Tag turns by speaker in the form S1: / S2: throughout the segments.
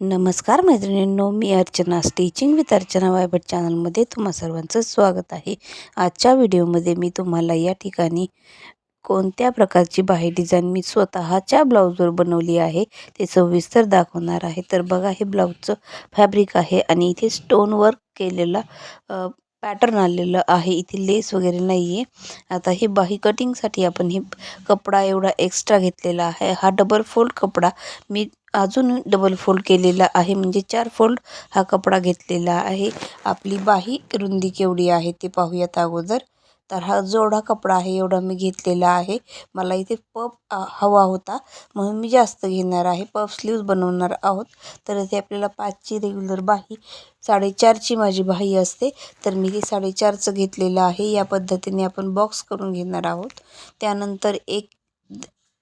S1: नमस्कार मैत्रिणींनो मी अर्चना स्टिचिंग विथ अर्चना वायबट चॅनलमध्ये तुम्हा सर्वांचं स्वागत आहे. आजच्या व्हिडिओमध्ये मी तुम्हाला या ठिकाणी कोणत्या प्रकारची बाही डिझाईन मी स्वतःच्या ब्लाऊजवर बनवली आहे ते सविस्तर दाखवणार आहे. तर बघा हे ब्लाऊजचं फॅब्रिक आहे आणि इथे स्टोन वर्क केलेला पॅटर्न आलेलं आहे. इथे लेस वगैरे नाही आहे आता हे बाही कटिंगसाठी आपण हे कपडा एवढा एक्स्ट्रा घेतलेला आहे. हा डबल फोल्ड कपडा मी अजून डबल फोल्ड केलेला आहे. म्हणजे चार फोल्ड हा कपडा घेतलेला आहे. आपली बाही रुंदी केवढी आहे ते पाहूयात अगोदर. तर हा जेवढा कपडा आहे एवढा मी घेतलेला आहे. मला इथे पप हवा होता. म्हणून मी जास्त घेणार आहे. पप स्लीव्ज बनवणार आहोत. तर इथे आपल्याला पाचची रेग्युलर बाही साडेचारची माझी बाही असते. तर मी ती साडेचारचं घेतलेलं आहे. या पद्धतीने आपण बॉक्स करून घेणार आहोत. त्यानंतर एक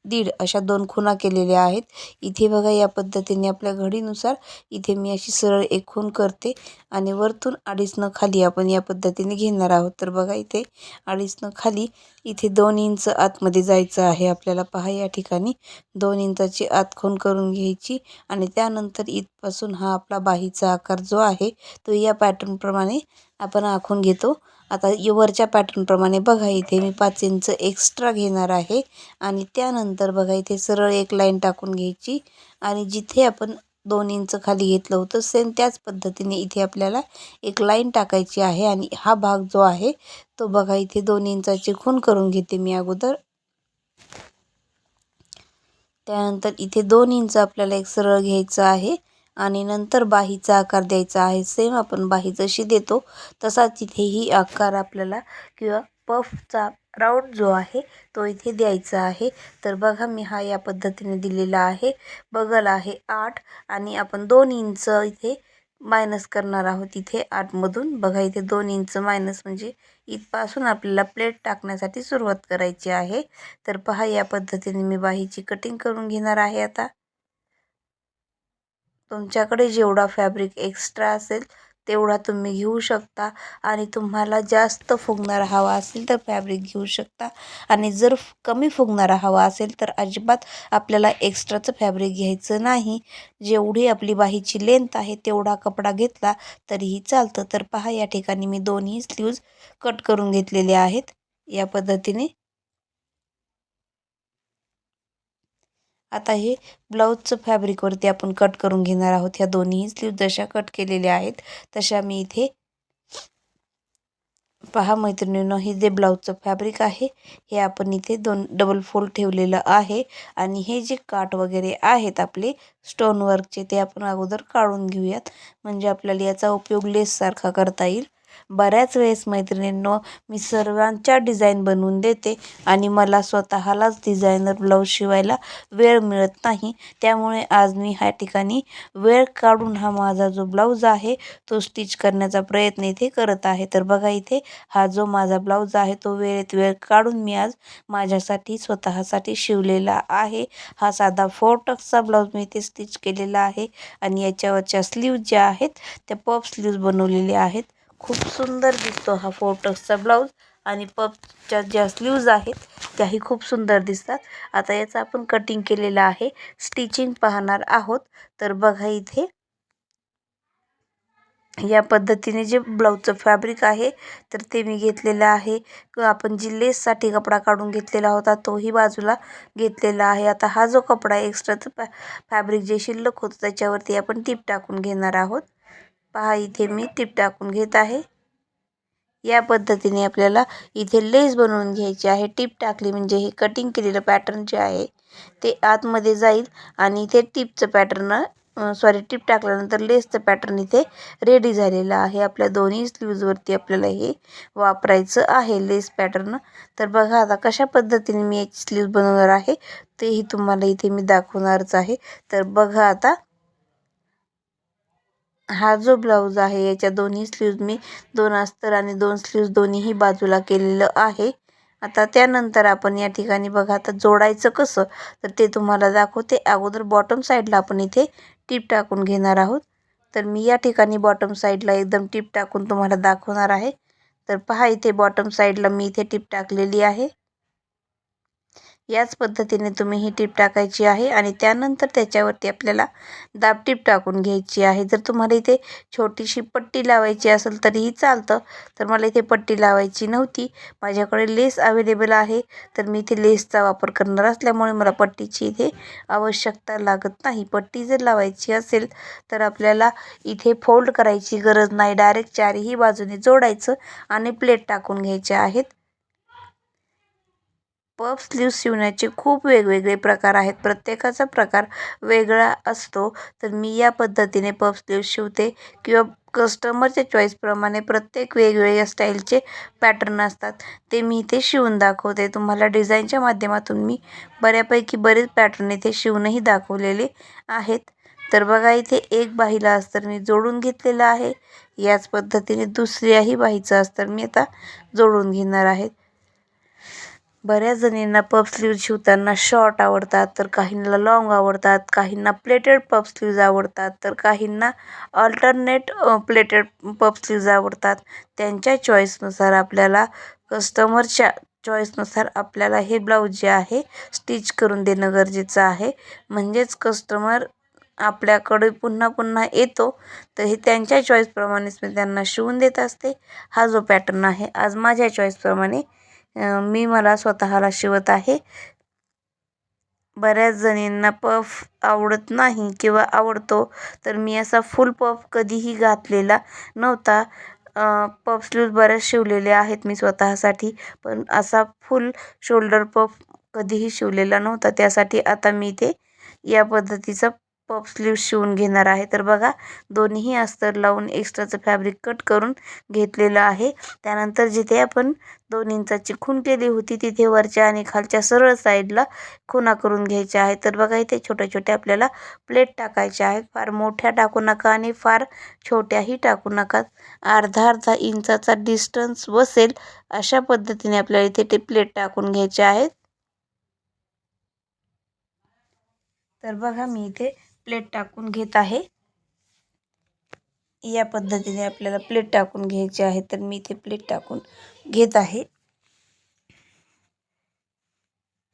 S1: दीड अशा दोन खुणा केलेल्या आहेत. इथे बघा या पद्धतीने आपल्या घडीनुसार इथे मी अशी सरळ एक खून करते आणि वरतून अडीचनं खाली आपण या पद्धतीने घेणार आहोत. तर बघा इथे अडीचनं खाली इथे दोन इंच आतमध्ये जायचं आहे आपल्याला. पहा या ठिकाणी दोन इंचाची आत खून करून घ्यायची आणि त्यानंतर इथपासून हा आपला बाहीचा आकार जो आहे तो या पॅटर्नप्रमाणे आपण आखून घेतो. आता वरच्या पॅटर्नप्रमाणे बघा इथे मी पाच इंच एक्स्ट्रा घेणार आहे. आणि त्यानंतर बघा इथे सरळ एक लाईन टाकून घ्यायची. आणि जिथे आपण दोन इंच खाली घेतलं होतं सेम त्याच पद्धतीने इथे आपल्याला एक लाईन टाकायची आहे. आणि हा भाग जो आहे तो बघा इथे दोन इंचाची खून करून घेते मी अगोदर. त्यानंतर इथे दोन इंच आपल्याला एक सरळ घ्यायचं आहे. आणि नंतर बाहीचा आकार द्यायचा आहे. सेम आपण बाही जशी देतो तसा तिथेही आकार आपल्याला किंवा पफचा राऊंड जो आहे तो इथे द्यायचा आहे. तर बघा मी हा या पद्धतीने दिलेला आहे. बगल आहे आठ आणि आपण दोन इंच इथे मायनस करणार आहोत इथे आठमधून बघा इथे दोन इंच मायनस म्हणजे इथपासून आपल्याला प्लेट टाकण्यासाठी सुरुवात करायची आहे. तर पहा या पद्धतीने मी बाहीची कटिंग करून घेणार आहे आता. तुमच्याकडे जेवढा फॅब्रिक एक्स्ट्रा असेल तेवढा तुम्ही घेऊ शकता. आणि तुम्हाला जास्त फुगणारा हवा असेल तर फॅब्रिक घेऊ शकता. आणि जर कमी फुगणारा हवा असेल तर अजिबात आपल्याला एक्स्ट्राचं फॅब्रिक घ्यायचं नाही. जेवढी आपली बाहीची लेंथ आहे तेवढा कपडा घेतला तरीही चालतं. तर पहा या ठिकाणी मी दोन्ही स्लीव्ज कट करून घेतलेले आहेत. या पद्धतीने आता हे ब्लाऊजचं फॅब्रिकवरती आपण कट करून घेणार आहोत. ह्या दोन्ही स्लीव जशा कट केलेल्या आहेत तशा मी इथे पहा मैत्रिणीनं हे जे ब्लाऊजचं फॅब्रिक आहे हे आपण इथे दोन डबल फोल्ड ठेवलेलं आहे. आणि हे जे काट वगैरे आहेत आपले स्टोन वर्कचे ते आपण अगोदर काढून घेऊयात. म्हणजे आपल्याला याचा उपयोग लेससारखा करता येईल. बऱ्याच वेळेस मैत्रिणींनो मी सर्वांच्या डिझाईन बनवून देते आणि मला स्वतःलाच डिझायनर ब्लाऊज शिवायला वेळ मिळत नाही. त्यामुळे आज मी ह्या ठिकाणी वेळ काढून हा माझा जो ब्लाऊज आहे तो स्टिच करण्याचा प्रयत्न इथे करत आहे. तर बघा इथे हा जो माझा ब्लाऊज आहे तो वेळेत वेळ काढून मी आज माझ्यासाठी स्वतःसाठी शिवलेला आहे. हा साधा फोर टक्सचा ब्लाऊज मी इथे स्टिच केलेला आहे आणि याच्यावरच्या स्लीव ज्या आहेत त्या पप स्लीव्ज बनवलेल्या आहेत. खूप सुंदर दिसतो हा फोटक्सचा ब्लाऊज आणि पपच्या ज्या स्लीव्ज आहेत त्याही खूप सुंदर दिसतात. आता याचं आपण कटिंग केलेलं आहे. स्टिचिंग पाहणार आहोत. तर बघा इथे या पद्धतीने जे ब्लाऊजचं फॅब्रिक आहे तर ते मी घेतलेलं आहे. आपण जी लेससाठी कपडा काढून घेतलेला होता तोही बाजूला घेतलेला आहे. आता हा जो कपडा एक्स्ट्राचं फॅ फॅब्रिक जे शिल्लक होतं त्याच्यावरती आपण टीप टाकून घेणार आहोत. पहा इथे मी टीप टाकून घेत आहे. या पद्धतीने आपल्याला इथे लेस बनवून घ्यायची आहे. टीप टाकली म्हणजे हे कटिंग केलेलं पॅटर्न जे आहे ते आतमध्ये जाईल आणि इथे टिपचं पॅटर्न सॉरी टिप टाकल्यानंतर लेसचं पॅटर्न इथे रेडी झालेलं आहे. आपल्या दोन्ही स्लीव्जवरती आपल्याला हे वापरायचं आहे लेस पॅटर्न तर बघा आता कशा पद्धतीने मी याची स्लीव्ज बनवणार आहे तेही तुम्हाला इथे मी दाखवणारच आहे. तर बघा आता हा जो ब्लाऊज आहे याच्या दोन्ही स्लीव्ज मी दोन अस्तर आणि दोन स्लीव्ज दोन्हीही बाजूला केलेलं आहे. आता त्यानंतर आपण या ठिकाणी बघा आता जोडायचं कसं? तर ते तुम्हाला दाखवते. अगोदर बॉटम साईडला आपण इथे टीप टाकून घेणार आहोत. तर मी या ठिकाणी बॉटम साईडला एकदम टीप टाकून तुम्हाला दाखवणार आहे. तर पहा इथे बॉटम साईडला मी इथे टीप टाकलेली आहे. याच पद्धतीने तुम्ही ही टीप टाकायची आहे आणि त्यानंतर त्याच्यावरती आपल्याला दाब टीप टाकून घ्यायची आहे. जर तुम्हाला इथे छोटीशी पट्टी लावायची असेल तरीही चालतं. तर मला इथे पट्टी लावायची नव्हती. माझ्याकडे लेस अवेलेबल आहे. तर मी इथे लेसचा वापर करणार असल्यामुळे मला पट्टीची इथे आवश्यकता लागत नाही. पट्टी जर लावायची असेल तर आपल्याला इथे फोल्ड करायची गरज नाही. डायरेक्ट चारही बाजूने जोडायचं आणि प्लेट टाकून घ्यायचे आहेत. पफ स्लीव्ह शिवण्याचे खूप वेगवेगळे प्रकार आहेत. प्रत्येकाचा प्रकार वेगळा असतो. तर मी या पद्धतीने पफ स्लीव्ह शिवते किंवा कस्टमरच्या चॉईसप्रमाणे प्रत्येक वेगवेगळ्या स्टाईलचे पॅटर्न असतात. ते मी इथे शिवून दाखवते. तुम्हाला डिझाईनच्या माध्यमातून मी बऱ्यापैकी बरेच पॅटर्न इथे शिवूनही दाखवलेले आहेत. तर बघा इथे एक बाहीला अस्तर मी जोडून घेतलेलं आहे. याच पद्धतीने दुसऱ्याही बाहीचं अस्तर मी आता जोडून घेणार आहेत बऱ्याच जणींना पफ स्लीव्ह शिवताना शॉर्ट आवडतात तर काहींना लाँग आवडतात काहींना प्लेटेड पफ स्लीव्ज आवडतात तर काहींना अल्टरनेट प्लेटेड पफ स्लीव्ज आवडतात. त्यांच्या चॉईसनुसार आपल्याला कस्टमरच्या चॉईसनुसार आपल्याला हे ब्लाऊज जे आहे स्टिच करून देणं गरजेचं आहे. म्हणजेच कस्टमर आपल्याकडे पुन्हा पुन्हा येतो तर हे त्यांच्या चॉईसप्रमाणेच मी त्यांना शिवून देत असते. हा जो पॅटर्न आहे आज माझ्या चॉईसप्रमाणे मी मला स्वतःला शिवत आहे. बऱ्याच जणींना पफ आवडत नाही किंवा आवडतो तर मी असा फुल पफ कधीही घातलेला नव्हता. पफ स्लीव्ज बऱ्याच शिवलेले आहेत मी स्वतःसाठी पण असा फुल शोल्डर पफ कधीही शिवलेला नव्हता. त्यासाठी आता मी ते या पद्धतीचा पफ स्लीव शिवून घेणार आहे. तर बघा दोन्हीही अस्तर लावून एक्स्ट्राचं फॅब्रिक कट करून घेतलेलं आहे. त्यानंतर जिथे आपण दोन इंचाची खून केली होती तिथे वरच्या आणि खालच्या सरळ साईडला खुणा करून घ्यायच्या आहेत. तर बघा इथे छोट्या छोट्या आपल्याला प्लेट टाकायच्या आहेत. फार मोठ्या टाकू नका आणि फार छोट्याही टाकू नका. अर्धा अर्धा इंचाचा डिस्टन्स बसेल अशा पद्धतीने आपल्याला इथे ते प्लेट टाकून घ्यायचे आहेत. तर बघा मी इथे प्लेट टाकून घेत आहे. या पद्धतीने आपल्याला प्लेट टाकून घ्यायची आहे तर मी इथे प्लेट टाकून घेत आहे.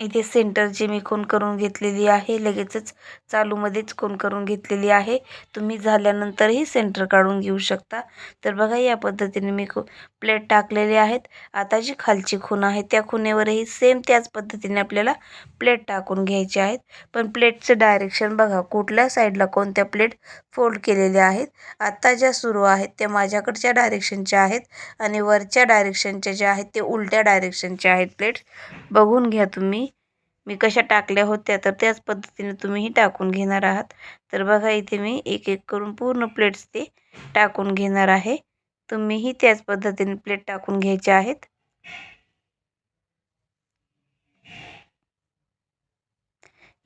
S1: इथे सेंटरची मी खून करून घेतलेली आहे लगेचच चालूमध्येच खून करून घेतलेली आहे. तुम्ही झाल्यानंतरही सेंटर काढून घेऊ शकता. तर बघा या पद्धतीने मी खू प्लेट टाकलेले आहेत. आता जी खालची खून आहे त्या खुणेवरही सेम त्याच पद्धतीने आपल्याला प्लेट टाकून घ्यायचे आहेत. पण प्लेटचं डायरेक्शन बघा कुठल्या साईडला कोणत्या प्लेट फोल्ड केलेल्या आहेत. आत्ता ज्या सुरू आहेत त्या माझ्याकडच्या डायरेक्शनच्या आहेत आणि वरच्या डायरेक्शनच्या ज्या आहेत ते उलट्या डायरेक्शनच्या आहेत प्लेट्स बघून घ्या तुम्ही. मी कशा टाकल्या होत्या तर त्याच पद्धतीने तुम्हीही टाकून घेणार आहात. तर बघा इथे मी एक एक करून पूर्ण प्लेट्स ते टाकून घेणार आहे. तुम्हीही त्याच पद्धतीने प्लेट टाकून घ्यायचे आहेत.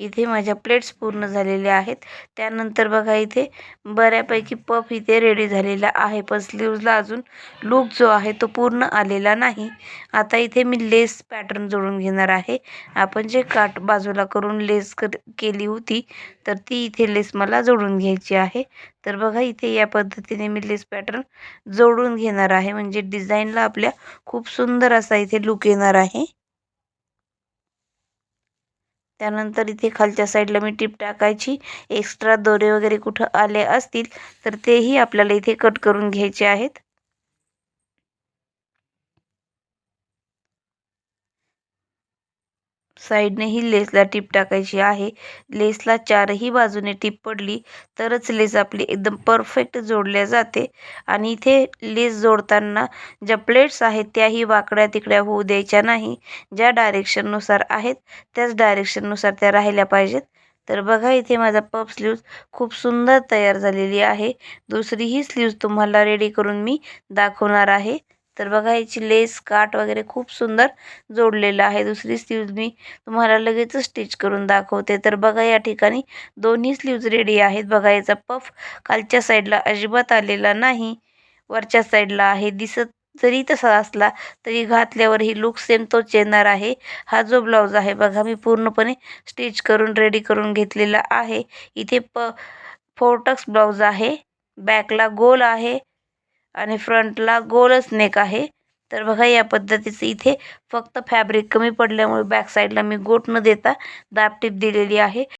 S1: इथे माझ्या प्लेट्स पूर्ण झालेल्या आहेत. त्यानंतर बघा इथे बऱ्यापैकी पफ इथे रेडी झालेला आहे. पण स्लीव्जला अजून लूक जो आहे तो पूर्ण आलेला नाही. आता इथे मी लेस पॅटर्न जोडून घेणार आहे. आपण जे काट बाजूला करून लेस कर केली होती तर ती इथे लेस मला जोडून घ्यायची आहे. तर बघा इथे या पद्धतीने मी लेस पॅटर्न जोडून घेणार आहे. म्हणजे डिझाईनला आपल्या खूप सुंदर असा इथे लूक येणार आहे. त्यानंतर इथे खालच्या साईडला मी टीप टाकायची. एक्स्ट्रा दोरे वगैरे कुठं आले असतील तर तेही आपल्याला इथे कट करून घ्यायचे आहेत. साईडने ही लेसला टीप टाकायची आहे. लेसला चारही बाजूने टीप पडली तरच लेस आपली एकदम परफेक्ट जोडल्या जाते. आणि इथे लेस जोडताना ज्या प्लेट्स आहेत त्याही वाकड्या तिकड्या होऊ द्यायच्या नाही. ज्या डायरेक्शननुसार आहेत त्याच डायरेक्शननुसार त्या राहिल्या पाहिजेत. तर बघा इथे माझा पप स्लीव्ज खूप सुंदर तयार झालेली आहे. दुसरीही स्लीव्ज तुम्हाला रेडी करून मी दाखवणार आहे. तर बघा याची लेस काट वगैरे खूप सुंदर जोडलेलं आहे. दुसरी स्लीव्ज मी तुम्हाला लगेचच स्टिच करून दाखवते. तर बघा या ठिकाणी दोन्ही स्लीव्ज रेडी आहेत. बघा याचा पफ खालच्या साईडला अजिबात आलेला नाही. वरच्या साईडला आहे. दिसत जरी तसा असला तरी घातल्यावर ही लुक सेम तोच येणार आहे. हा जो ब्लाऊज आहे बघा मी पूर्णपणे स्टिच करून रेडी करून घेतलेला आहे. इथे प फोर्टक्स ब्लाऊज आहे. बॅकला गोल आहे. आणि फ्रंटला गोलच नेक आहे. तर बघा या पद्धतीचं इथे फक्त फॅब्रिक कमी पडल्यामुळे बॅक साईडला मी गोट न देता दाब टीप दिलेली आहे.